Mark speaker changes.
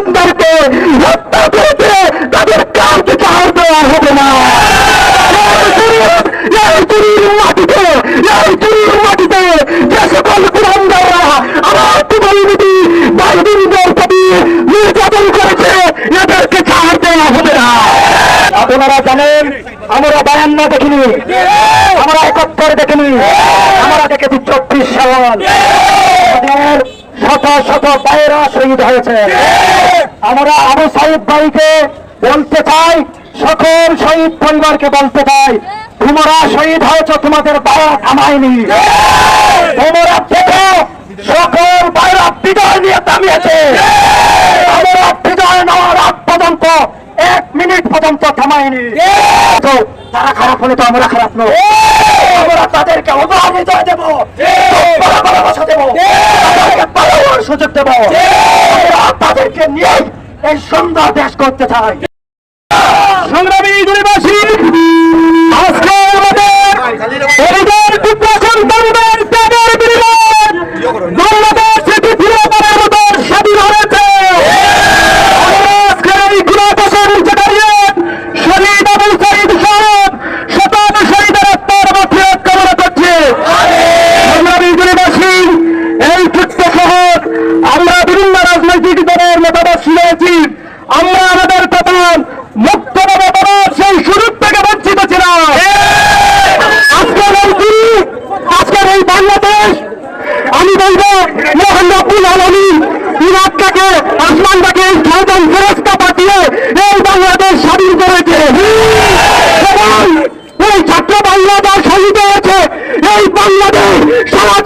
Speaker 1: মুসলিমদেরকে হত্যা করেছে, তাদের কাউকে ছাড় দেওয়া হবে না। আপনারা জানেন, আমরা বায়ান্ন দেখিনি। আমরা একাত্তর দেখিনি। আমরা দেখেছি চব্বিশ সাল। শত শত বাইরা শহীদ হয়েছে। আমরা আবু সাইদ ভাইকে বলতে চাই সকল শহীদ পরিবারকে বলতে চাই তোমরা শহীদ হয়েছ তোমাদের বাবা থামায়নি। তোমরা দেখো সকল বাইরা বিজয় নিয়ে দামিয়েছে আমরা বিজয় নেওয়ার আগ পর্যন্ত এক মিনিট পর্যন্ত থামায়নি। তো তারা খারাপ হলে তো আমরা খারাপ নয় আমরা তাদেরকে অবাধ বিজয় দেবো বসা দেবো তাদেরকে পালানোর সুযোগ দেবো আমরা তাদেরকে নিয়ে এই সুন্দর দেশ করতে চাই। সংগ্রামী দুর্বাসী আজকে আমাদের পরিবার পুত্র সন্তানদের ত্যাগের বিনিময়ে রব্বুল আলমিন ইরাক থেকে আসমান ফেরস্তা পাঠিয়ে এই বাংলাদেশ স্বাধীন করেছে। এবং ওই ছাত্র বাংলাদেশ শহীদ হয়েছে। এই বাংলাদেশ সারা